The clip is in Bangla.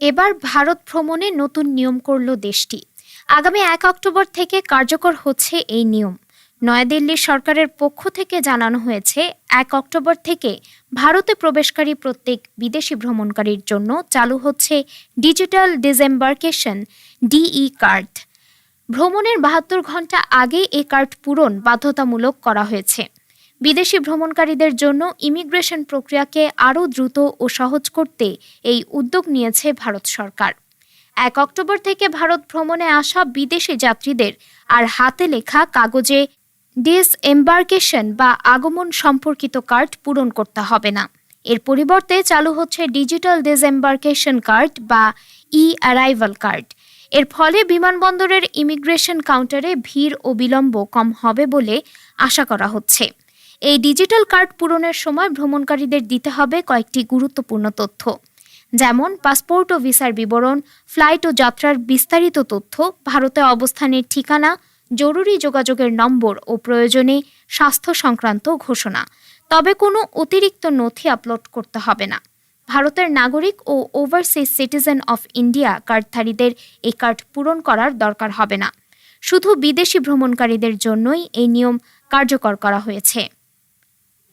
এবার ভারত ভ্রমণে নতুন নিয়ম করল দেশটি। আগামী এক অক্টোবর থেকে কার্যকর হচ্ছে এই নিয়ম। নয়াদিল্লি সরকারের পক্ষ থেকে জানানো হয়েছে, এক অক্টোবর থেকে ভারতে প্রবেশকারী প্রত্যেক বিদেশি ভ্রমণকারীর জন্য চালু হচ্ছে ডিজিটাল ডিসএম্বার্কেশন, ডিই কার্ড। ভ্রমণের বাহাত্তর ঘণ্টা আগে এই কার্ড পূরণ বাধ্যতামূলক করা হয়েছে। বিদেশি ভ্রমণকারীদের জন্য ইমিগ্রেশন প্রক্রিয়াকে আরও দ্রুত ও সহজ করতে এই উদ্যোগ নিয়েছে ভারত সরকার। এক অক্টোবর থেকে ভারত ভ্রমণে আসা বিদেশি যাত্রীদের আর হাতে লেখা কাগজে ডিস এম্বার্কেশন বা আগমন সম্পর্কিত কার্ড পূরণ করতে হবে না। এর পরিবর্তে চালু হচ্ছে ডিজিটাল ডিসএম্বার্কেশন কার্ড বা ই অ্যারাইভাল কার্ড। এর ফলে বিমানবন্দরের ইমিগ্রেশন কাউন্টারে ভিড় ও বিলম্ব কম হবে বলে আশা করা হচ্ছে। এই ডিজিটাল কার্ড পূরণের সময় ভ্রমণকারীদের দিতে হবে কয়েকটি গুরুত্বপূর্ণ তথ্য। যেমন, পাসপোর্ট ও ভিসার বিবরণ, ফ্লাইট ও যাত্রার বিস্তারিত তথ্য, ভারতে অবস্থানের ঠিকানা, জরুরি যোগাযোগের নম্বর ও প্রয়োজনে স্বাস্থ্য সংক্রান্ত ঘোষণা। তবে কোনো অতিরিক্ত নথি আপলোড করতে হবে না। ভারতের নাগরিক ও ওভারসিজ সিটিজেন অফ ইন্ডিয়া কার্ডধারীদের এই কার্ড পূরণ করার দরকার হবে না। শুধু বিদেশি ভ্রমণকারীদের জন্যই এই নিয়ম কার্যকর করা হয়েছে।